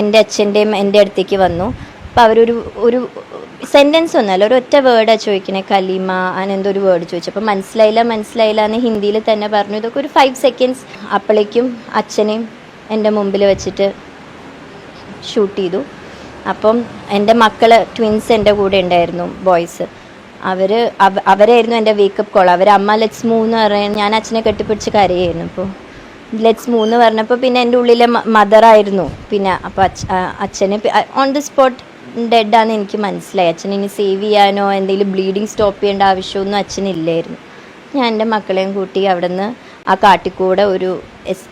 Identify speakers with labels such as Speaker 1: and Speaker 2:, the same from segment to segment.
Speaker 1: എന്റെ അച്ഛന്റെയും എന്റെ അടുത്തേക്ക് വന്നു. അപ്പോൾ അവരൊരു ഒരു സെന്റൻസ് ഒന്നല്ല ഒരു ഒറ്റ വേർഡാണ് ചോദിക്കണേ കലിമ അങ്ങനെന്തോ ഒരു വേർഡ് ചോദിച്ചു. അപ്പോൾ മനസ്സിലായില്ല മനസ്സിലായില്ല എന്ന് ഹിന്ദിയിൽ തന്നെ പറഞ്ഞു. ഇതൊക്കെ ഒരു ഫൈവ് സെക്കൻഡ്സ് അപ്പോഴേക്കും അച്ഛനെയും എന്റെ മുമ്പിൽ വെച്ചിട്ട് ഷൂട്ട് ചെയ്തു. അപ്പം എന്റെ മക്കൾ ട്വിൻസ് എന്റെ കൂടെ ഉണ്ടായിരുന്നു ബോയ്സ് അവർ അവരായിരുന്നു എന്റെ വേക്കപ്പ് കോൾ അവർ അമ്മ ലെറ്റ്സ് മൂന്ന് പറയാൻ ഞാൻ അച്ഛനെ കെട്ടിപ്പിടിച്ച് കരയായിരുന്നു. അപ്പോൾ ലെറ്റ്സ് മൂന്ന് പറഞ്ഞപ്പോൾ പിന്നെ എന്റെ ഉള്ളിലെ മദറായിരുന്നു പിന്നെ അപ്പോൾ അച്ഛ അച്ഛന് ഓൺ ദി സ്പോട്ട് ഡെഡാന്ന് എനിക്ക് മനസ്സിലായി. അച്ഛൻ ഇനി സേവ് ചെയ്യാനോ എന്തെങ്കിലും ബ്ലീഡിങ് സ്റ്റോപ്പ് ചെയ്യേണ്ട ആവശ്യമൊന്നും അച്ഛനില്ലായിരുന്നു. ഞാൻ എന്റെ മക്കളെയും കൂട്ടി അവിടെ നിന്ന് ആ കാട്ടിക്കൂടെ ഒരു എസ്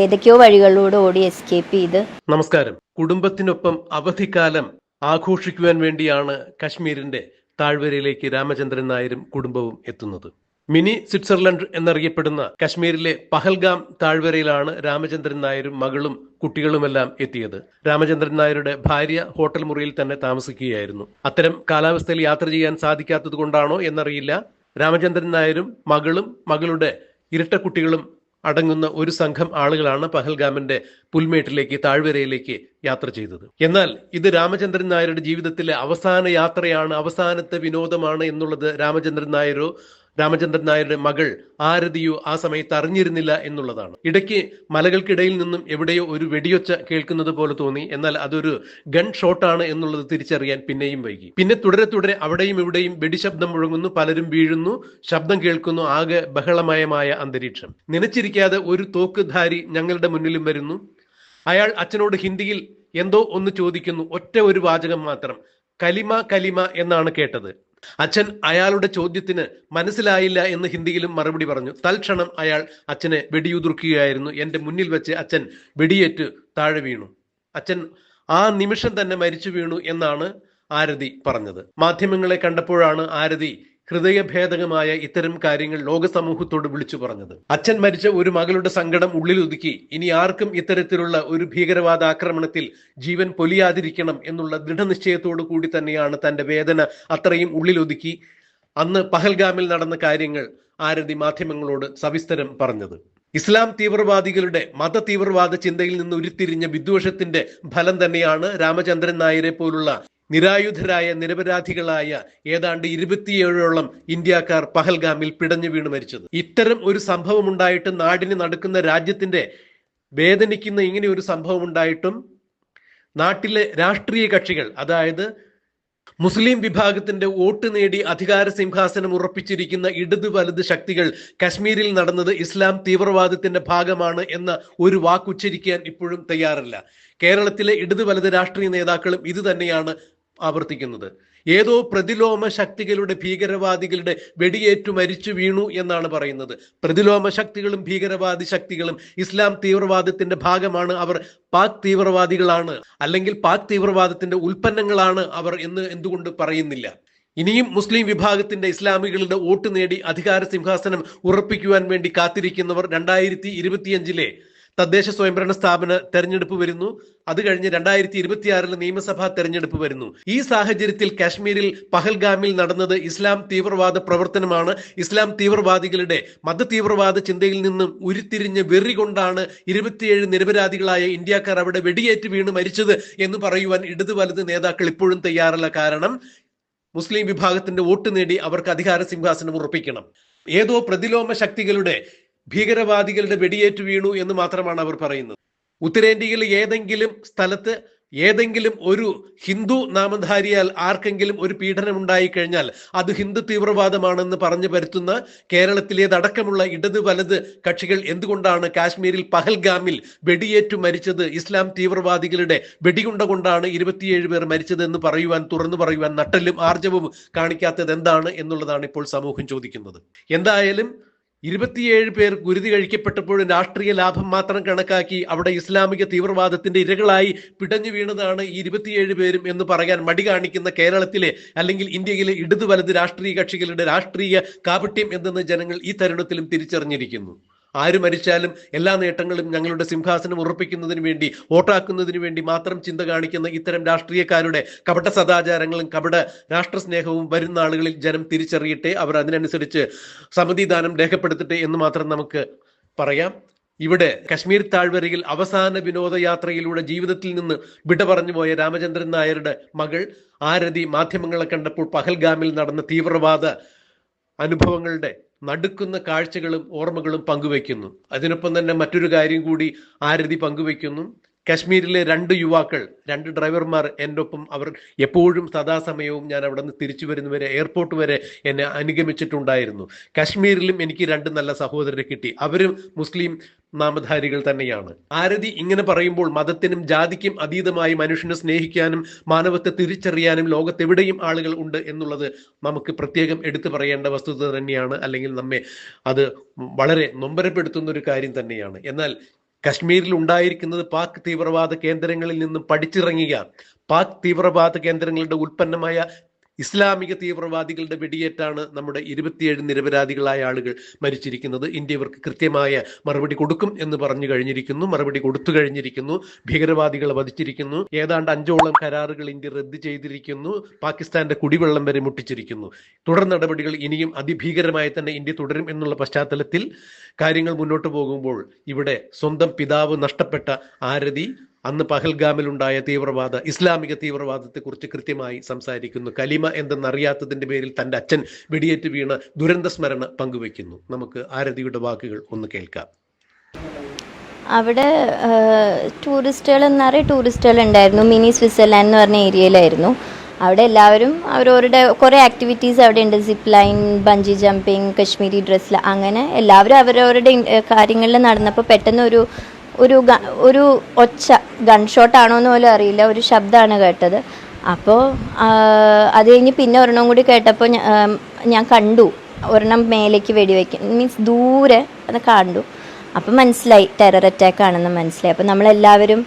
Speaker 1: ഏതൊക്കെയോ വഴികളിലൂടെ ഓടി എസ്കേപ്പ് ചെയ്ത്.
Speaker 2: നമസ്കാരം. കുടുംബത്തിനൊപ്പം അവധിക്കാലം ആഘോഷിക്കുവാൻ വേണ്ടിയാണ് കശ്മീരിന്റെ താഴ്വരയിലേക്ക് രാമചന്ദ്രൻ നായരും കുടുംബവും എത്തുന്നത്. മിനി സ്വിറ്റ്സർലൻഡ് എന്നറിയപ്പെടുന്ന കശ്മീരിലെ പഹൽഗാം താഴ്വരയിലാണ് രാമചന്ദ്രൻ നായരും മകളും കുട്ടികളുമെല്ലാം എത്തിയത്. രാമചന്ദ്രൻ നായരുടെ ഭാര്യ ഹോട്ടൽ മുറിയിൽ തന്നെ താമസിക്കുകയായിരുന്നു. അത്തരം കാലാവസ്ഥയിൽ യാത്ര ചെയ്യാൻ സാധിക്കാത്തത് കൊണ്ടാണോ എന്നറിയില്ല. രാമചന്ദ്രൻ നായരും മകളും മകളുടെ ഇരട്ട കുട്ടികളും അടങ്ങുന്ന ഒരു സംഘം ആളുകളാണ് പഹൽഗാമിന്റെ പുൽമേട്ടിലേക്ക് താഴ്വരയിലേക്ക് യാത്ര ചെയ്തത്. എന്നാൽ ഇത് രാമചന്ദ്രൻ നായരുടെ ജീവിതത്തിലെ അവസാന യാത്രയാണ് അവസാനത്തെ വിനോദമാണ് എന്നുള്ളത് രാമചന്ദ്രൻ നായരോ രാമചന്ദ്രൻ നായരുടെ മകൾ ആരതിയോ ആ സമയത്ത് അറിഞ്ഞിരുന്നില്ല എന്നുള്ളതാണ്. ഇടയ്ക്ക് മലകൾക്കിടയിൽ നിന്നും എവിടെയോ ഒരു വെടിയൊച്ച കേൾക്കുന്നത് പോലെ തോന്നി. എന്നാൽ അതൊരു ഗൺ ഷോട്ടാണ് എന്നുള്ളത് തിരിച്ചറിയാൻ പിന്നെയും വൈകി. പിന്നെ തുടരെ തുടരെ അവിടെയും ഇവിടെയും വെടിശബ്ദം മുഴങ്ങുന്നു പലരും വീഴുന്നു ശബ്ദം കേൾക്കുന്നു ആകെ ബഹളമയമായ അന്തരീക്ഷം. നനച്ചിരിക്കാതെ ഒരു തോക്കുധാരി ഞങ്ങളുടെ മുന്നിലും വരുന്നു. അയാൾ അച്ഛനോട് ഹിന്ദിയിൽ എന്തോ ഒന്ന് ചോദിക്കുന്നു ഒറ്റ ഒരു വാചകം മാത്രം. കലിമ കലിമ എന്നാണ് കേട്ടത്. അച്ഛൻ അയാളുടെ ചോദ്യത്തിന് മനസ്സിലായില്ല എന്ന് ഹിന്ദിയിലും മറുപടി പറഞ്ഞു. തൽക്ഷണം അയാൾ അച്ഛനെ വെടിയുതിർക്കുകയായിരുന്നു. എന്റെ മുന്നിൽ വെച്ച് അച്ഛൻ വെടിയേറ്റ് താഴെ വീണു. അച്ഛൻ ആ നിമിഷം തന്നെ മരിച്ചു വീണു എന്നാണ് ആരതി പറഞ്ഞത്. മാധ്യമങ്ങളെ കണ്ടപ്പോഴാണ് ആരതി ഹൃദയഭേദകമായ ഇത്തരം കാര്യങ്ങൾ ലോക സമൂഹത്തോട് വിളിച്ചു പറഞ്ഞത്. അച്ഛൻ മരിച്ച ഒരു മകളുടെ സങ്കടം ഉള്ളിലൊതുക്കി ഇനി ആർക്കും ഇത്തരത്തിലുള്ള ഒരു ഭീകരവാദ ആക്രമണത്തിൽ ജീവൻ പൊലിയാതിരിക്കണം എന്നുള്ള ദൃഢനിശ്ചയത്തോടു കൂടി തന്നെയാണ് തന്റെ വേദന അത്രയും ഉള്ളിലൊതുക്കി അന്ന് പഹൽഗാമിൽ നടന്ന കാര്യങ്ങൾ ആരതി മാധ്യമങ്ങളോട് സവിസ്തരം പറഞ്ഞത്. ഇസ്ലാം തീവ്രവാദികളുടെ മത തീവ്രവാദ ചിന്തയിൽ നിന്ന് ഉരുത്തിരിഞ്ഞ വിദ്വേഷത്തിന്റെ ഫലം തന്നെയാണ് രാമചന്ദ്രൻ നായരെ പോലുള്ള നിരായുധരായ നിരപരാധികളായ ഏതാണ്ട് ഇരുപത്തിയേഴോളം ഇന്ത്യക്കാർ പഹൽഗാമിൽ പിടഞ്ഞു വീണ് മരിച്ചത്. ഇത്തരം ഒരു സംഭവം ഉണ്ടായിട്ട് നാടിന് നടക്കുന്ന രാജ്യത്തിന്റെ വേദനിക്കുന്ന ഇങ്ങനെ ഒരു സംഭവം ഉണ്ടായിട്ടും നാട്ടിലെ രാഷ്ട്രീയ കക്ഷികൾ അതായത് മുസ്ലിം വിഭാഗത്തിന്റെ വോട്ട് നേടി അധികാര സിംഹാസനം ഉറപ്പിച്ചിരിക്കുന്ന ഇടത് വലത് ശക്തികൾ കശ്മീരിൽ നടന്നത് ഇസ്ലാം തീവ്രവാദത്തിന്റെ ഭാഗമാണ് എന്ന ഒരു വാക്കുച്ചരിക്കാൻ ഇപ്പോഴും തയ്യാറല്ല. കേരളത്തിലെ ഇടത് വലത് രാഷ്ട്രീയ നേതാക്കളും ഇത് തന്നെയാണ് ആവർത്തിക്കുന്നത്. ഏതോ പ്രതിലോമ ശക്തികളുടെ ഭീകരവാദികളുടെ വെടിയേറ്റു മരിച്ചു വീണു എന്നാണ് പറയുന്നത്. പ്രതിലോമ ശക്തികളും ഭീകരവാദി ശക്തികളും ഇസ്ലാം തീവ്രവാദത്തിന്റെ ഭാഗമാണ് അവർ. പാക് തീവ്രവാദികളാണ് അല്ലെങ്കിൽ പാക് തീവ്രവാദത്തിന്റെ ഉൽപ്പന്നങ്ങളാണ് അവർ എന്ന് എന്തുകൊണ്ട് പറയുന്നില്ല. ഇനിയും മുസ്ലിം വിഭാഗത്തിന്റെ ഇസ്ലാമികളുടെ വോട്ട് നേടി അധികാര സിംഹാസനം ഉറപ്പിക്കുവാൻ വേണ്ടി കാത്തിരിക്കുന്നവർ രണ്ടായിരത്തി ഇരുപത്തിയഞ്ചിലെ തദ്ദേശ സ്വയംഭരണ സ്ഥാപന തെരഞ്ഞെടുപ്പ് വരുന്നു. അത് കഴിഞ്ഞ് രണ്ടായിരത്തി ഇരുപത്തിയാറിലെ നിയമസഭാ തെരഞ്ഞെടുപ്പ് വരുന്നു. ഈ സാഹചര്യത്തിൽ കാശ്മീരിൽ പഹൽഗാമിൽ നടന്നത് ഇസ്ലാം തീവ്രവാദ പ്രവർത്തനമാണ്. ഇസ്ലാം തീവ്രവാദികളുടെ മത തീവ്രവാദ ചിന്തയിൽ നിന്നും ഉരുത്തിരിഞ്ഞ് വെറി കൊണ്ടാണ് ഇരുപത്തിയേഴ് നിരപരാധികളായ ഇന്ത്യക്കാർ അവിടെ വെടിയേറ്റ് വീണ് മരിച്ചത് എന്ന് പറയുവാൻ ഇടത് വലത് നേതാക്കൾ ഇപ്പോഴും തയ്യാറല്ല. കാരണം മുസ്ലിം വിഭാഗത്തിന്റെ വോട്ട് നേടി അവർക്ക് അധികാര സിംഹാസനം ഉറപ്പിക്കണം. ഏതോ പ്രതിലോമ ശക്തികളുടെ ഭീകരവാദികളുടെ വെടിയേറ്റ് വീണു എന്ന് മാത്രമാണ് അവർ പറയുന്നത്. ഉത്തരേന്ത്യയിൽ ഏതെങ്കിലും സ്ഥലത്ത് ഏതെങ്കിലും ഒരു ഹിന്ദു നാമധാരിയാൽ ആർക്കെങ്കിലും ഒരു പീഡനം ഉണ്ടായി കഴിഞ്ഞാൽ അത് ഹിന്ദു തീവ്രവാദമാണെന്ന് പറഞ്ഞു വരുത്തുന്ന കേരളത്തിലേതടക്കമുള്ള ഇടത് വലത് കക്ഷികൾ എന്തുകൊണ്ടാണ് കാശ്മീരിൽ പഹൽഗാമിൽ വെടിയേറ്റു മരിച്ചത്? ഇസ്ലാം തീവ്രവാദികളുടെ വെടികുണ്ട കൊണ്ടാണ് ഇരുപത്തിയേഴ് പേർ മരിച്ചത് എന്ന് പറയുവാൻ തുറന്നു പറയുവാൻ നട്ടലും ആർജവും കാണിക്കാത്തത് എന്താണ് എന്നുള്ളതാണ് ഇപ്പോൾ സമൂഹം ചോദിക്കുന്നത്. എന്തായാലും ഇരുപത്തിയേഴ് പേർ ഗുരുതി കഴിക്കപ്പെട്ടപ്പോഴും രാഷ്ട്രീയ ലാഭം മാത്രം കണക്കാക്കി അവിടെ ഇസ്ലാമിക തീവ്രവാദത്തിന്റെ ഇരകളായി പിടഞ്ഞു വീണതാണ് ഈ ഇരുപത്തിയേഴ് പേരും എന്ന് പറയാൻ മടി കാണിക്കുന്ന കേരളത്തിലെ അല്ലെങ്കിൽ ഇന്ത്യയിലെ ഇടതു വലത് രാഷ്ട്രീയ കക്ഷികളുടെ രാഷ്ട്രീയ കാപട്യം എന്തെന്ന് ജനങ്ങൾ ഈ തരുണത്തിലും തിരിച്ചറിഞ്ഞിരിക്കുന്നു. ആര് മരിച്ചാലും എല്ലാ നേട്ടങ്ങളും ഞങ്ങളുടെ സിംഹാസനം ഉറപ്പിക്കുന്നതിന് വേണ്ടി വോട്ടാക്കുന്നതിന് വേണ്ടി മാത്രം ചിന്ത കാണിക്കുന്ന ഇത്തരം രാഷ്ട്രീയക്കാരുടെ കപട സദാചാരങ്ങളും കപട രാഷ്ട്രസ്നേഹവും വരുന്ന ആളുകളിൽ ജനം തിരിച്ചറിയട്ടെ അവർ അതിനനുസരിച്ച് സമിതിദാനം രേഖപ്പെടുത്തട്ടെ എന്ന് മാത്രം നമുക്ക് പറയാം. ഇവിടെ കശ്മീർ താഴ്വരയിൽ അവസാന വിനോദയാത്രയിലൂടെ ജീവിതത്തിൽ നിന്ന് വിട പറഞ്ഞു പോയ രാമചന്ദ്രൻ നായരുടെ മകൾ ആരതി മാധ്യമങ്ങളെ കണ്ടപ്പോൾ പഹൽഗാമിൽ നടന്ന തീവ്രവാദ അനുഭവങ്ങളുടെ നടുക്കുന്ന കാഴ്ചകളും ഓർമ്മകളും പങ്കുവയ്ക്കുന്നു. അതിനൊപ്പം തന്നെ മറ്റൊരു കാര്യം കൂടി ആരതി പങ്കുവയ്ക്കുന്നു. കശ്മീരിലെ രണ്ട് യുവാക്കൾ രണ്ട് ഡ്രൈവർമാർ എന്റെ ഒപ്പം അവർ എപ്പോഴും സദാസമയവും ഞാൻ അവിടെ നിന്ന് തിരിച്ചു വരുന്നവരെ എയർപോർട്ട് വരെ എന്നെ അനുഗമിച്ചിട്ടുണ്ടായിരുന്നു. കശ്മീരിലും എനിക്ക് രണ്ട് നല്ല സഹോദരരെ കിട്ടി. അവരും മുസ്ലിം നാമധാരികൾ തന്നെയാണ്. ആരതി ഇങ്ങനെ പറയുമ്പോൾ മതത്തിനും ജാതിക്കും അതീതമായി മനുഷ്യനെ സ്നേഹിക്കാനും മാനവത്തെ തിരിച്ചറിയാനും ലോകത്തെവിടെയും ആളുകൾ ഉണ്ട് എന്നുള്ളത് നമുക്ക് പ്രത്യേകം എടുത്തു പറയേണ്ട വസ്തുത തന്നെയാണ്. അല്ലെങ്കിൽ നമ്മെ അത് വളരെ നൊമ്പരപ്പെടുത്തുന്ന ഒരു കാര്യം തന്നെയാണ്. എന്നാൽ കശ്മീരിൽ ഉണ്ടായിരിക്കുന്നത് പാക് തീവ്രവാദ കേന്ദ്രങ്ങളിൽ നിന്നും പഠിച്ചിറങ്ങിയ പാക് തീവ്രവാദ കേന്ദ്രങ്ങളുടെ ഉൽപ്പന്നമായ ഇസ്ലാമിക തീവ്രവാദികളുടെ വെടിയേറ്റാണ് നമ്മുടെ ഇരുപത്തിയേഴ് നിരപരാധികളായ ആളുകൾ മരിച്ചിരിക്കുന്നത്. ഇന്ത്യ ഇവർക്ക് കൃത്യമായ മറുപടി കൊടുക്കും എന്ന് പറഞ്ഞു കഴിഞ്ഞിരിക്കുന്നു മറുപടി കൊടുത്തു കഴിഞ്ഞിരിക്കുന്നു ഭീകരവാദികളെ വധിച്ചിരിക്കുന്നു ഏതാണ്ട് അഞ്ചോളം കരാറുകൾ ഇന്ത്യ റദ്ദ് ചെയ്തിരിക്കുന്നു പാകിസ്ഥാന്റെ കുടിവെള്ളം വരെ മുട്ടിച്ചിരിക്കുന്നു. തുടർ നടപടികൾ ഇനിയും അതിഭീകരമായി തന്നെ ഇന്ത്യ തുടരും എന്നുള്ള പശ്ചാത്തലത്തിൽ കാര്യങ്ങൾ മുന്നോട്ട് പോകുമ്പോൾ ഇവിടെ സ്വന്തം പിതാവ് നഷ്ടപ്പെട്ട ആരതി അന്ന് പഹൽഗാമിലുണ്ടായ തീവ്രവാദ ഇസ്ലാമിക തീവ്രവാദത്തെക്കുറിച്ച് കൃത്യമായി സംസാരിക്കുന്നു. കലിമ എന്തെന്നറിയാത്തതിന്റെ പേരിൽ തന്റെ അച്ഛൻ വെടിയേറ്റ് വീണ ദുരന്ത സ്മരണ പങ്കുവെക്കുന്നു നമുക്ക് ആരതിയുടെ വാക്കുകൾ ഒന്ന് കേൾക്കാം.
Speaker 1: അവിടെ ടൂറിസ്റ്റുകൾ എന്നറിയ ടൂറിസ്റ്റുകൾ ഉണ്ടായിരുന്നു മിനി സ്വിറ്റ്സർലാൻഡ് എന്ന് പറഞ്ഞ ഏരിയയിലായിരുന്നു. അവിടെ എല്ലാവരും അവരവരുടെ കുറേ ആക്ടിവിറ്റീസ് അവിടെ ഉണ്ട്. Zip line bungee jumping Kashmiri ഡ്രസ്സിൽ അങ്ങനെ എല്ലാവരും അവരവരുടെ കാര്യങ്ങളിൽ നടന്നപ്പോൾ പെട്ടെന്ന് ഒരു ഒരു ഒരു ഒച്ച ഗൺഷോട്ട് എന്ന് പോലും അറിയില്ല. ഒരു ശബ്ദമാണ് കേട്ടത്. അപ്പോൾ അത് കഴിഞ്ഞ് പിന്നെ ഒരെണ്ണം കൂടി കേട്ടപ്പോൾ ഞാൻ കണ്ടു. ഒരെണ്ണം മേലേക്ക് വെടിവെക്കും. മീൻസ് ദൂരെ അത് കണ്ടു. അപ്പം മനസ്സിലായി ടെറർ അറ്റാക്ക് ആണെന്ന് മനസ്സിലായി. അപ്പം നമ്മളെല്ലാവരും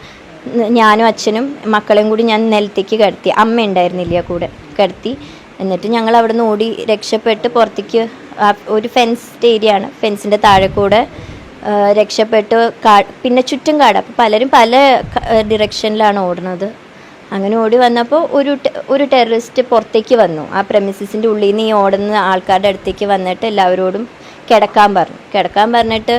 Speaker 1: ഞാനും അച്ഛനും മക്കളെയും കൂടി ഞാൻ നിലത്തേക്ക് കിടത്തി. അമ്മ ഉണ്ടായിരുന്നില്ല കൂടെ കിടത്തി. എന്നിട്ട് ഞങ്ങൾ അവിടെ നിന്ന് ഓടി രക്ഷപ്പെട്ട് പുറത്തേക്ക് ഒരു ഫെൻസ് ഏരിയ ആണ്. ഫെൻസിന്റെ താഴെ കൂടെ രക്ഷപ്പെട്ട്. പിന്നെ ചുറ്റും കാട്. അപ്പോൾ പലരും പല ഡിറക്ഷനിലാണ് ഓടുന്നത്. അങ്ങനെ ഓടി വന്നപ്പോൾ ഒരു ഒരു ടെററിസ്റ്റ് പുറത്തേക്ക് വന്നു. ആ പ്രമിസസിന്റെ ഉള്ളിൽ നിന്ന് ഈ ഓടുന്ന ആൾക്കാരുടെ അടുത്തേക്ക് വന്നിട്ട് എല്ലാവരോടും കിടക്കാൻ പറഞ്ഞു. കിടക്കാൻ പറഞ്ഞിട്ട്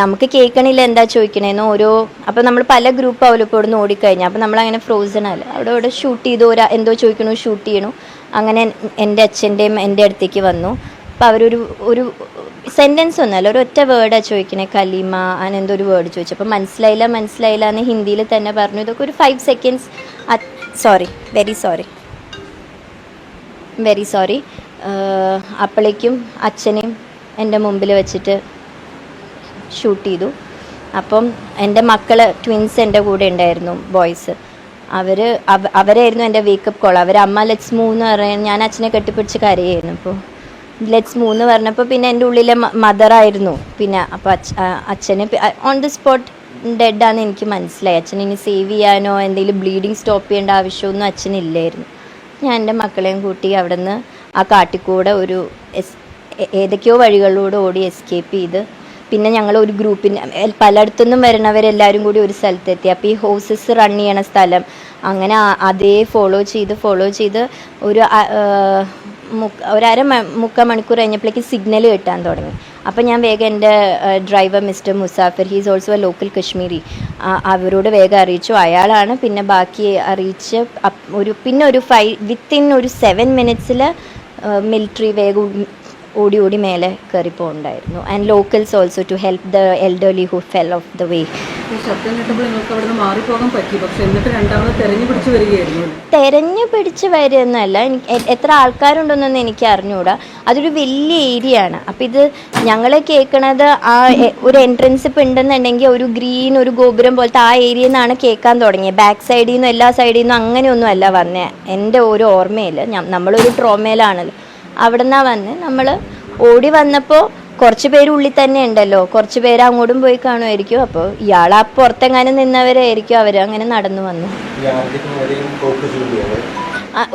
Speaker 1: നമുക്ക് കേൾക്കണില്ല എന്താ ചോദിക്കണേന്ന്? ഓരോ അപ്പോൾ നമ്മൾ പല ഗ്രൂപ്പ് ആവില്ല ഇപ്പോൾ ഇവിടുന്ന് ഓടിക്കഴിഞ്ഞാൽ അപ്പോൾ നമ്മളങ്ങനെ ഫ്രോസൺ അല്ല അവിടെ ഇവിടെ ഷൂട്ട് ചെയ്തു. എന്തോ ചോദിക്കണോ ഷൂട്ട് ചെയ്യണു. അങ്ങനെ എന്റെ അച്ഛന്റെയും എന്റെ അടുത്തേക്ക് വന്നു. അപ്പോൾ അവരൊരു ഒരു സെന്റൻസ് ഒന്നല്ല ഒരു ഒറ്റ വേർഡാണ് ചോദിക്കണേ കലിമ അങ്ങനെ എന്തോ ഒരു വേർഡ് ചോദിച്ചു. അപ്പോൾ മനസ്സിലായില്ല മനസ്സിലായില്ല എന്ന് ഹിന്ദിയിൽ തന്നെ പറഞ്ഞു. ഇതൊക്കെ ഒരു five seconds sorry very sorry very sorry അപ്പളേക്കും അച്ഛനെയും എന്റെ മുമ്പിൽ വെച്ചിട്ട് ഷൂട്ട് ചെയ്തു. അപ്പം എന്റെ മക്കൾ ട്വിൻസ് എന്റെ കൂടെ ഉണ്ടായിരുന്നു ബോയ്സ് അവർ അവരായിരുന്നു എന്റെ വേക്കപ്പ് കോൾ അവർ അമ്മ ലെറ്റ്സ് മൂന്ന് പറയാൻ ഞാൻ അച്ഛനെ കെട്ടിപ്പിടിച്ച് കരയായിരുന്നു. അപ്പോൾ ലെറ്റ്സ് മൂന്ന് പറഞ്ഞപ്പോൾ പിന്നെ എന്റെ ഉള്ളിലെ മദറായിരുന്നു പിന്നെ അപ്പോൾ അച്ഛ അച്ഛന് ഓൺ ദി സ്പോട്ട് ഡെഡാന്ന് എനിക്ക് മനസ്സിലായി. അച്ഛൻ ഇനി സേവ് ചെയ്യാനോ എന്തെങ്കിലും ബ്ലീഡിങ് സ്റ്റോപ്പ് ചെയ്യേണ്ട ആവശ്യമൊന്നും അച്ഛനില്ലായിരുന്നു. ഞാൻ എന്റെ മക്കളെയും കൂട്ടി അവിടെ നിന്ന് ആ കാട്ടിക്കൂടെ ഒരു എസ് ഏതൊക്കെയോ വഴികളിലൂടെ ഓടി എസ്കേപ്പ് ചെയ്ത് പിന്നെ ഞങ്ങൾ ഒരു ഗ്രൂപ്പിന് പലയിടത്തുനിന്നും വരണവരെല്ലാവരും കൂടി ഒരു സ്ഥലത്തെത്തി. അപ്പോൾ ഈ ഹോസസ് റൺ ചെയ്യണ സ്ഥലം അങ്ങനെ അതേ ഫോളോ ചെയ്ത് ഫോളോ ചെയ്ത് ഒരു അ- ആ, മുക്ക ഒരു അര മ- മുക്കാൽ മണിക്കൂർ കഴിഞ്ഞപ്പോഴേക്ക് സിഗ്നൽ കിട്ടാൻ തുടങ്ങി. അപ്പോൾ ഞാൻ വേഗം എന്റെ driver mister Musafir he's also a local Kashmiri അവരോട് വേഗം അറിയിച്ചു. അയാളാണ് പിന്നെ ബാക്കി അറിയിച്ച് ഒരു പിന്നെ ഒരു ഫൈവ് വിത്തിൻ ഒരു സെവൻ മിനിറ്റ്സിൽ മിലിറ്ററി വേഗം ഓടി ഓടി മേലെ കയറി പോകുന്നുണ്ടായിരുന്നു and locals also to help the elderly who fell off the way
Speaker 3: എന്നിട്ട് രണ്ടാമത് തെരഞ്ഞു പിടിച്ച് വരികയായിരുന്നു.
Speaker 1: തെരഞ്ഞു വരുന്നല്ല എത്ര ആൾക്കാരുണ്ടെന്നൊന്നും എനിക്ക് അറിഞ്ഞുകൂടാ അതൊരു വലിയ ഏരിയ ആണ്. അപ്പം ഇത് ഞങ്ങൾ കേൾക്കണത് ആ ഒരു എൻട്രൻസ് ഇപ്പം ഉണ്ടെന്നുണ്ടെങ്കിൽ ഒരു ഗ്രീൻ ഒരു ഗോപുരം പോലത്തെ ആ ഏരിയയിൽ നിന്നാണ് കേൾക്കാൻ തുടങ്ങിയത്. ബാക്ക് സൈഡിൽ നിന്നും എല്ലാ സൈഡിൽ നിന്നും അങ്ങനെയൊന്നും അല്ല വന്നേ. എന്റെ ഒരു ഓർമ്മയിൽ ഞാൻ നമ്മളൊരു ട്രോമയിലാണല്ലോ അവിടെ നിന്നാണ് വന്ന്. നമ്മൾ ഓടി വന്നപ്പോൾ കുറച്ച് പേര് ഉള്ളിൽ തന്നെ ഉണ്ടല്ലോ. കുറച്ച് പേര് അങ്ങോട്ടും പോയി കാണുമായിരിക്കും. അപ്പോൾ ഇയാൾ ആ പുറത്തെങ്ങാനും നിന്നവരായിരിക്കും അവർ അങ്ങനെ നടന്നു വന്നു.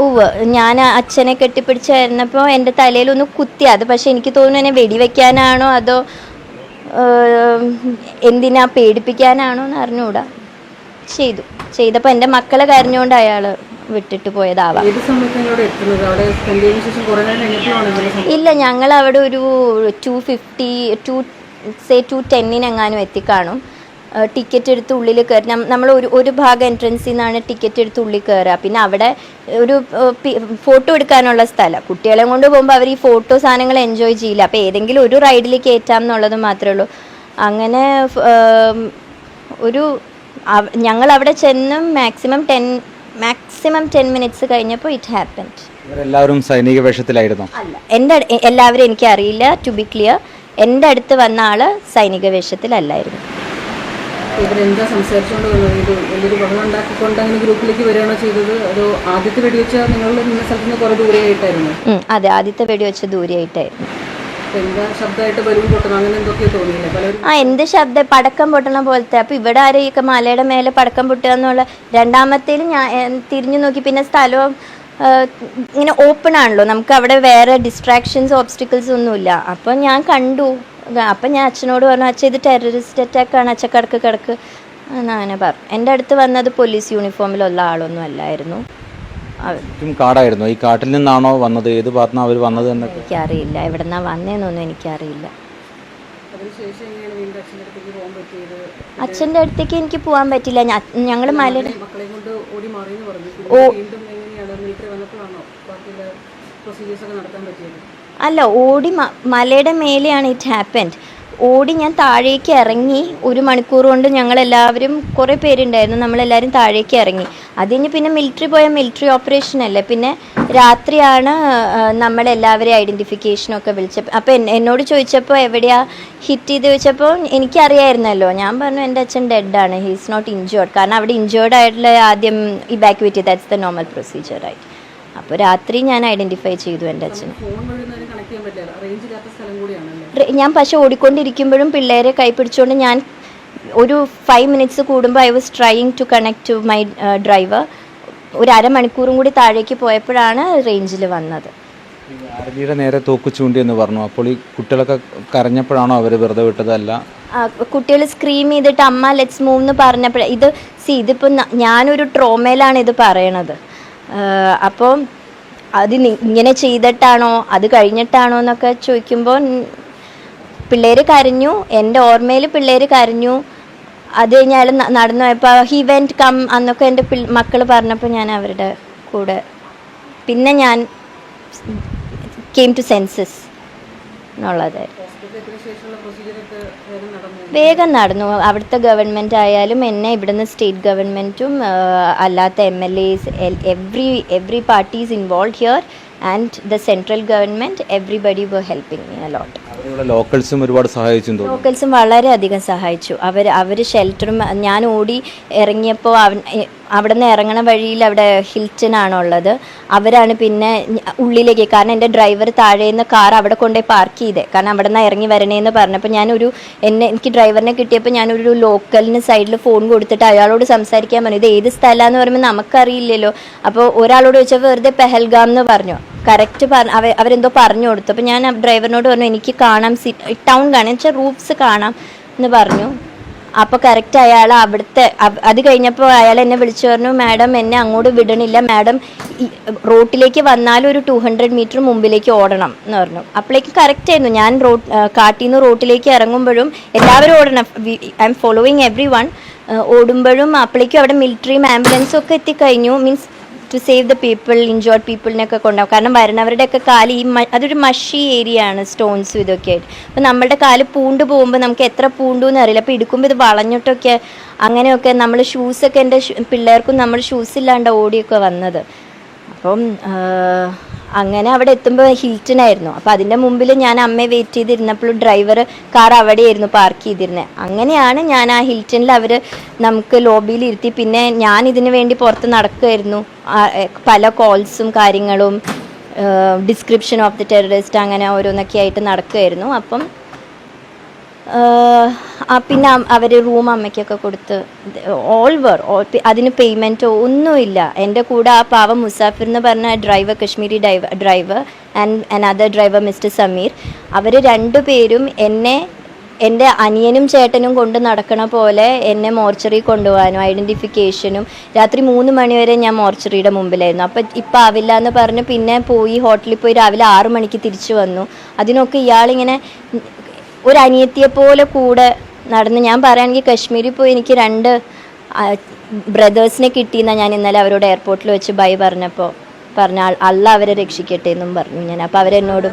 Speaker 1: ഉവ് ഞാൻ അച്ഛനെ കെട്ടിപ്പിടിച്ച് എന്റെ എന്റെ തലയിലൊന്ന് കുത്തി. അത് പക്ഷെ എനിക്ക് തോന്നുന്നു എന്നെ വെടിവെക്കാനാണോ അതോ എന്തിനാ പേടിപ്പിക്കാനാണോ എന്ന് അറിഞ്ഞുകൂടാ ചെയ്തു. ചെയ്തപ്പോൾ എന്റെ മക്കളെ കരഞ്ഞുകൊണ്ട് അയാൾ വിട്ടിട്ട് പോയതാവാം? ഇല്ല ഞങ്ങൾ അവിടെ ഒരു two fifty to say two ടെന്നിനെങ്ങാനും എത്തിക്കാണും. ടിക്കറ്റ് എടുത്ത് ഉള്ളിൽ കയറി നമ്മൾ ഒരു ഒരു ഭാഗം എൻട്രൻസിൽ നിന്നാണ് ടിക്കറ്റ് എടുത്ത് ഉള്ളിൽ കയറുക പിന്നെ അവിടെ ഒരു ഫോട്ടോ എടുക്കാനുള്ള സ്ഥലം. കുട്ടികളെ കൊണ്ട് പോകുമ്പോൾ അവർ ഈ ഫോട്ടോ സാധനങ്ങൾ എൻജോയ് ചെയ്യില്ല. അപ്പോൾ ഏതെങ്കിലും ഒരു റൈഡിൽ കയറ്റാം എന്നുള്ളത് മാത്രമേ ഉള്ളൂ. അങ്ങനെ ഒരു ഞങ്ങൾ അവിടെ ചെന്നും maximum ten maximum ten minutes കഴിഞ്ഞപ്പോൾ ഇറ്റ് ഹാപ്പൻഡ്
Speaker 4: എല്ലാവരും സൈനിക വേഷത്തിലായിരുന്നു.
Speaker 1: അല്ല എന്റെ എല്ലാവരും എനിക്ക് അറിയില്ല ടു ബി ക്ലിയർ എന്റെ അടുത്ത് വന്ന ആൾ സൈനിക വേഷത്തിലല്ലായിരുന്നു.
Speaker 3: ഇവരെന്താ സംസാരിച്ചുകൊണ്ട് വന്നത്? ഇത് വലിയൊരു ബഹളം ഉണ്ടാക്കിക്കൊണ്ട് അങ്ങനെ ഗ്രൂപ്പിലേക്ക് വരികയാണോ ചെയ്തത്? അതോ ആദ്യത്തെ വെടിവെച്ച നിങ്ങൾ നിന്ന സ്ഥലത്ത് നിന്ന് കുറേ ദൂരെയായിട്ടായിരുന്നു?
Speaker 1: ഉം, അതെ ആദ്യത്തെ വെടിവെച്ച ദൂരെയായിട്ടായിരുന്നു.
Speaker 3: അപ്പൊ
Speaker 1: ആ എന്ത് ശബ്ദം? പടക്കം പൊട്ടണ പോലത്തെ. അപ്പൊ ഇവിടെ ആരെയൊക്കെ മലയുടെ മേലെ പടക്കം പൊട്ടുക എന്നുള്ള രണ്ടാമത്തേലും ഞാൻ തിരിഞ്ഞു നോക്കി. പിന്നെ സ്ഥലവും ഇങ്ങനെ ഓപ്പൺ ആണല്ലോ. നമുക്ക് അവിടെ വേറെ ഡിസ്ട്രാക്ഷൻസ് ഓബ്സ്റ്റിക്കിൾസ് ഒന്നുമില്ല. അപ്പോൾ ഞാൻ കണ്ടു. അപ്പം ഞാൻ അച്ഛനോട് പറഞ്ഞു അച്ഛൻ ഇത് ടെററിസ്റ്റ് അറ്റാക്ക് ആണ്. അച്ഛൻ കിടക്ക് കിടക്ക്. എന്ന് അങ്ങനെ പറഞ്ഞു. എന്റെ അടുത്ത് വന്നത് പോലീസ് യൂണിഫോമിലുള്ള ആളൊന്നും അല്ലായിരുന്നു.
Speaker 4: ചുറ്റും കാടായിരുന്നു. ഈ കാട്ടിൽ നിന്നാണോ വന്നത്? ഏത് ഭാഗത്തുനിന്ന് അവർ വന്നത് എന്നൊക്കെ.
Speaker 1: എനിക്കറിയില്ല. എവിടെ നിന്നാണ് വന്നതെന്നൊന്നും എനിക്കറിയില്ല
Speaker 3: അച്ഛന്റെ അച്ഛന്റെ അടുത്തേക്ക്
Speaker 1: എനിക്ക് പോകാൻ പറ്റില്ല. ഞങ്ങൾ മലയുടെ ഓ. അല്ല ഓടി മലയുടെ മേലെയാണ് ഇറ്റ് ഹാപ്പൻഡ് ഓടി ഞാൻ താഴേക്ക് ഇറങ്ങി ഒരു മണിക്കൂർ കൊണ്ട് ഞങ്ങളെല്ലാവരും കുറേ പേരുണ്ടായിരുന്നു. നമ്മളെല്ലാവരും താഴേക്ക് ഇറങ്ങി. അതിന് പിന്നെ മിലിറ്ററി പോയ മിലിറ്ററി ഓപ്പറേഷൻ അല്ലേ? പിന്നെ രാത്രിയാണ് നമ്മളെല്ലാവരെയും ഐഡന്റിഫിക്കേഷനൊക്കെ വിളിച്ചപ്പോൾ അപ്പോൾ എന്നോട് ചോദിച്ചപ്പോൾ എവിടെയാ ഹിറ്റ് ചെയ്ത് ചോദിച്ചപ്പോൾ എനിക്കറിയായിരുന്നല്ലോ. ഞാൻ പറഞ്ഞു എന്റെ അച്ഛൻ ഡെഡാണ് ഹിസ് നോട്ട് ഇഞ്ചേർഡ് കാരണം അവിടെ ഇഞ്ചേർഡ് ആയിട്ടുള്ള ആദ്യം evacuate that's the normal procedure ആയിട്ട് അപ്പോൾ രാത്രി ഞാൻ ഐഡന്റിഫൈ ചെയ്തു എന്റെ അച്ഛനെ
Speaker 3: ഫോൺ വഴി ഒന്നും കണക്ട് ചെയ്യാൻ പറ്റില്ല റേഞ്ച് ഇല്ലാത്ത സ്ഥലം കൂടിയാണല്ലേ
Speaker 1: റെ- ഞാൻ പക്ഷെ ഓടിക്കൊണ്ടിരിക്കുമ്പോഴും പിള്ളേരെ കൈ പിടിച്ചുകൊണ്ട് ഞാൻ ഒരു ഫൈവ് മിനിറ്റ്സ് കൂടുമ്പോൾ I was trying to connect to my driver ഒരു അരമണിക്കൂറും കൂടി താഴേക്ക് പോയപ്പോഴാണ് റേഞ്ചിൽ വന്നത്.
Speaker 4: ആരതിയുടെ നേരെ തോക്ക് ചൂണ്ടി എന്ന് പറഞ്ഞു. അപ്പോൾ ഈ കുട്ടികളൊക്കെ കരഞ്ഞപ്പോഴാണോ അവർ വെറുതെ വിട്ടതല്ല?
Speaker 1: കുട്ടികൾ സ്ക്രീം ചെയ്തിട്ട് അമ്മ ലെറ്റ്സ് മൂവ് എന്ന് പറഞ്ഞപ്പോൾ ഇത് സി ഇതിപ്പോൾ ഞാനൊരു ട്രോമയിലാണ് ഇത് പറയണത്. അപ്പോൾ അത് ഇങ്ങനെ ചെയ്തിട്ടാണോ അത് കഴിഞ്ഞിട്ടാണോ എന്നൊക്കെ ചോദിക്കുമ്പോൾ പിള്ളേർ കരഞ്ഞു എന്റെ ഓർമ്മയിൽ പിള്ളേർ കരഞ്ഞു. അത് കഴിഞ്ഞാൽ നടന്നു പോയപ്പോൾ ഹി വെന്റ് കം അന്നൊക്കെ എന്റെ മക്കൾ പറഞ്ഞപ്പോൾ ഞാൻ അവരുടെ കൂടെ. പിന്നെ ഞാൻ കെയിം ടു സെൻസസ്
Speaker 3: എന്നുള്ളത്. വേഗം നടന്നു.
Speaker 1: അവിടുത്തെ ഗവൺമെന്റ് ആയാലും എന്നെ ഇവിടുന്ന് സ്റ്റേറ്റ് ഗവൺമെന്റും അല്ലാത്ത M L S every every parties involve here and the central government everybody were helping me a lot
Speaker 4: ലോക്കൽസും ഒരുപാട് സഹായിച്ചു
Speaker 1: ലോക്കൽസും വളരെയധികം സഹായിച്ചു. അവർ അവർ ഷെൽട്ടറും ഞാൻ ഓടി ഇറങ്ങിയപ്പോൾ അവിടെ നിന്ന് ഇറങ്ങണ വഴിയിൽ അവിടെ ഹിൽറ്റനാണുള്ളത് അവരാണ് പിന്നെ ഉള്ളിലേക്ക് കാരണം എന്റെ ഡ്രൈവർ താഴേന്ന് കാർ അവിടെ കൊണ്ടുപോയി പാർക്ക് ചെയ്തേ. കാരണം അവിടെ നിന്ന് ഇറങ്ങി വരണേന്ന് പറഞ്ഞപ്പോൾ ഞാനൊരു എന്നെ എനിക്ക് ഡ്രൈവറിനെ കിട്ടിയപ്പോൾ ഞാനൊരു ലോക്കലിന് സൈഡിൽ ഫോൺ കൊടുത്തിട്ട് അയാളോട് സംസാരിക്കാൻ പറഞ്ഞു. ഇത് ഏത് സ്ഥലമാണെന്ന് പറയുമ്പോൾ നമുക്കറിയില്ലല്ലോ. അപ്പോൾ ഒരാളോട് ചോദിച്ചാൽ വെറുതെ പെഹൽഗാം എന്ന് പറഞ്ഞു. കറക്റ്റ് പറഞ്ഞ അവ അവരെന്തോ പറഞ്ഞു കൊടുത്തു. അപ്പോൾ ഞാൻ ഡ്രൈവറിനോട് പറഞ്ഞു എനിക്ക് കാണാം സി ടൗൺ കാണാം. വെച്ചാൽ റൂഫ്സ് കാണാം എന്ന് പറഞ്ഞു. അപ്പോൾ കറക്റ്റ് അയാൾ അവിടുത്തെ അവ- അത് കഴിഞ്ഞപ്പോൾ അയാൾ എന്നെ വിളിച്ചു പറഞ്ഞു മാഡം എന്നെ അങ്ങോട്ട് വിടണില്ല. മാഡം റോട്ടിലേക്ക് വന്നാലും ഒരു ടു ഹൺഡ്രഡ് മീറ്റർ മുമ്പിലേക്ക് ഓടണം എന്ന് പറഞ്ഞു. അപ്പോഴേക്കും കറക്റ്റ് ആയിരുന്നു. ഞാൻ റോഡ് കാട്ടിൽ നിന്ന് റോട്ടിലേക്ക് ഇറങ്ങുമ്പോഴും എല്ലാവരും ഓടണം. I'm following everyone ഓടുമ്പോഴും അപ്പോഴേക്കും അവിടെ മിലിറ്ററിയും ആംബുലൻസും ഒക്കെ എത്തിക്കഴിഞ്ഞു. Means to save the people injured പീപ്പിളിനൊക്കെ കൊണ്ടാവും കാരണം വരുന്നവരുടെയൊക്കെ കാൽ ഈ അതൊരു മഷി ഏരിയ ആണ് സ്റ്റോൺസും ഇതൊക്കെ ആയിട്ട്. അപ്പം നമ്മളുടെ കാൽ പൂണ്ട് പോകുമ്പോൾ നമുക്ക് എത്ര പൂണ്ടു എന്ന് അറിയില്ല. അപ്പോൾ എടുക്കുമ്പോൾ ഇത് വളഞ്ഞിട്ടൊക്കെ അങ്ങനെയൊക്കെ നമ്മൾ ഷൂസൊക്കെ എന്റെ പിള്ളേർക്കും നമ്മൾ ഷൂസ് ഇല്ലാണ്ട് ഓടിയൊക്കെ വന്നത്. അപ്പം അങ്ങനെ അവിടെ എത്തുമ്പോൾ ഹിൽറ്റനായിരുന്നു അപ്പോൾ അതിന്റെ മുമ്പിൽ ഞാൻ അമ്മയെ വെയിറ്റ് ചെയ്തിരുന്നപ്പോൾ ഡ്രൈവർ കാർ അവിടെയായിരുന്നു പാർക്ക് ചെയ്തിരുന്നത് അങ്ങനെയാണ് ഞാൻ ആ ഹിൽറ്റനിൽ അവർ നമുക്ക് ലോബിയിൽ ഇരുത്തി. പിന്നെ ഞാൻ ഇതിന് വേണ്ടി പുറത്ത് നടക്കുമായിരുന്നു പല കോൾസും കാര്യങ്ങളും ഡിസ്ക്രിപ്ഷൻ ഓഫ് ദി ടെററിസ്റ്റ് അങ്ങനെ ഓരോന്നൊക്കെ ആയിട്ട് നടക്കുമായിരുന്നു അപ്പം പിന്നെ അവർ റൂം അമ്മയ്ക്കൊക്കെ കൊടുത്ത് ഓൾ വർ അതിന് പേയ്മെന്റോ ഒന്നുമില്ല. എന്റെ കൂടെ ആ പാവം മുസാഫിർ എന്ന് പറഞ്ഞ driver Kashmiri driver driver and another driver mister Sameer അവർ രണ്ടുപേരും എന്നെ എന്റെ അനിയനും ചേട്ടനും കൊണ്ട് നടക്കണ പോലെ എന്നെ മോർച്ചറി കൊണ്ടുപോകാനും ഐഡന്റിഫിക്കേഷനും രാത്രി മൂന്ന് മണിവരെ ഞാൻ മോർച്ചറിയുടെ മുമ്പിലായിരുന്നു. അപ്പം ഇപ്പം ആവില്ല എന്ന് പറഞ്ഞ് പിന്നെ പോയി ഹോട്ടലിൽ പോയി രാവിലെ ആറു മണിക്ക് തിരിച്ചു വന്നു. അതിനൊക്കെ ഇയാളിങ്ങനെ ഒരു അനിയത്തിയെ പോലെ കൂടെ നടന്ന് ഞാൻ പറയുകയാണെങ്കിൽ കശ്മീരിൽ പോയി എനിക്ക് രണ്ട് ബ്രദേഴ്സിനെ കിട്ടിയെന്നാണ് ഞാൻ ഇന്നലെ അവരോട് എയർപോർട്ടിൽ വെച്ച് ബൈ പറഞ്ഞപ്പോൾ പറഞ്ഞ "അൽ- അല്ല അവരെ രക്ഷിക്കട്ടെ എന്നും പറഞ്ഞു ഞാൻ. അപ്പോൾ അവരെന്നോട്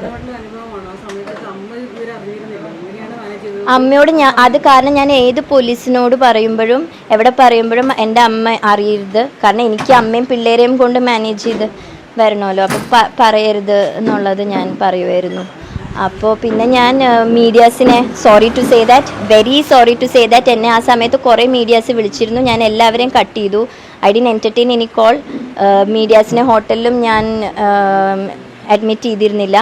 Speaker 1: അമ്മയോട് ഞാൻ അത് കാരണം ഞാൻ ഏത് പോലീസിനോട് പറയുമ്പോഴും എവിടെ പറയുമ്പോഴും എന്റെ അമ്മ അറിയരുത്. കാരണം എനിക്ക് അമ്മയും പിള്ളേരെയും കൊണ്ട് മാനേജ് ചെയ്ത് വരണമല്ലോ. അപ്പോൾ പറയരുത് എന്നുള്ളത് ഞാൻ പറയുമായിരുന്നു അപ്പോൾ പിന്നെ ഞാൻ മീഡിയാസിനെ sorry to say that very sorry to say that എന്നെ ആ സമയത്ത് കുറേ മീഡിയാസ് വിളിച്ചിരുന്നു. ഞാൻ എല്ലാവരെയും കട്ട് ചെയ്തു. I didn't entertain any call മീഡിയാസിനെ ഹോട്ടലിലും ഞാൻ അഡ്മിറ്റ് ചെയ്തിരുന്നില്ല.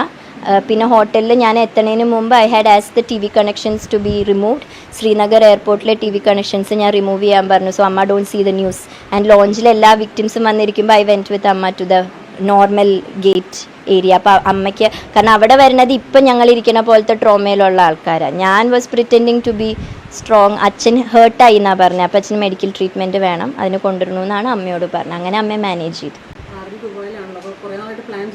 Speaker 1: പിന്നെ ഹോട്ടലിൽ ഞാൻ എത്തണതിന് മുമ്പ് I had as the T V connections to be removed Srinagar എയർപോർട്ടിലെ T V connections ഞാൻ റിമൂവ് ചെയ്യാൻ പറഞ്ഞു. സോ അമ്മ don't see the news and ലോഞ്ചിൽ എല്ലാ വിക്ടിംസും വന്നിരിക്കുമ്പോൾ ഐ വെന്റ് വിത്ത് അമ്മ to the normal gate area അപ്പോൾ അമ്മയ്ക്ക് കാരണം അവിടെ വരുന്നത് ഇപ്പം ഞങ്ങൾ ഇരിക്കുന്ന പോലത്തെ ട്രോമയിലുള്ള ആൾക്കാരാണ് ഞാൻ was pretending to be strong അച്ഛൻ ഹേർട്ടായി എന്നാണ് പറഞ്ഞത് അപ്പോൾ അച്ഛന് മെഡിക്കൽ ട്രീറ്റ്മെന്റ് വേണം. അതിന് കൊണ്ടുവരണമെന്നാണ് അമ്മയോട് പറഞ്ഞത്. അങ്ങനെ അമ്മയെ മാനേജ് ചെയ്തു.
Speaker 3: പ്ലാൻ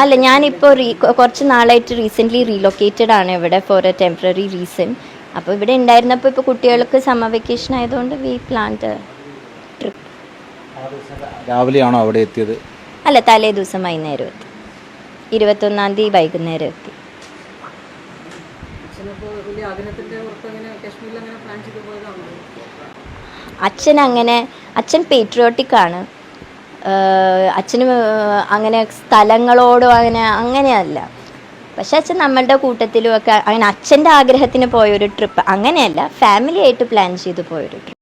Speaker 1: അല്ല ഞാനിപ്പോൾ റീ കുറച്ച് നാളായിട്ട് റീസെന്റ്ലി റീലൊക്കേറ്റഡ് ആണ് ഇവിടെ ഫോർ എ ടെമ്പററി റീസൺ അപ്പോൾ ഇവിടെ ഉണ്ടായിരുന്നപ്പോൾ ഇപ്പോൾ കുട്ടികൾക്ക് സമ്മർ വെക്കേഷൻ ആയതുകൊണ്ട് വി പ്ലാൻഡ് ട്രിപ്പ്
Speaker 4: രാവിലെയാണോ അവിടെ എത്തിയത്?
Speaker 1: അല്ല തലേ ദിവസം വൈകുന്നേരം എത്തി ഇരുപത്തൊന്നാം തീയതി വൈകുന്നേരം എത്തി അച്ഛൻ അങ്ങനെ അച്ഛൻ പേട്രിയോട്ടിക് ആണ്. അച്ഛന് അങ്ങനെ സ്ഥലങ്ങളോടും അങ്ങനെ അങ്ങനെയല്ല. പക്ഷെ അച്ഛൻ നമ്മളുടെ കൂട്ടത്തിലും ഒക്കെ അങ്ങനെ അച്ഛന്റെ ആഗ്രഹത്തിന് പോയൊരു ട്രിപ്പ് അങ്ങനെയല്ല ഫാമിലി ആയിട്ട് പ്ലാൻ ചെയ്ത് പോയൊരു ട്രിപ്പ്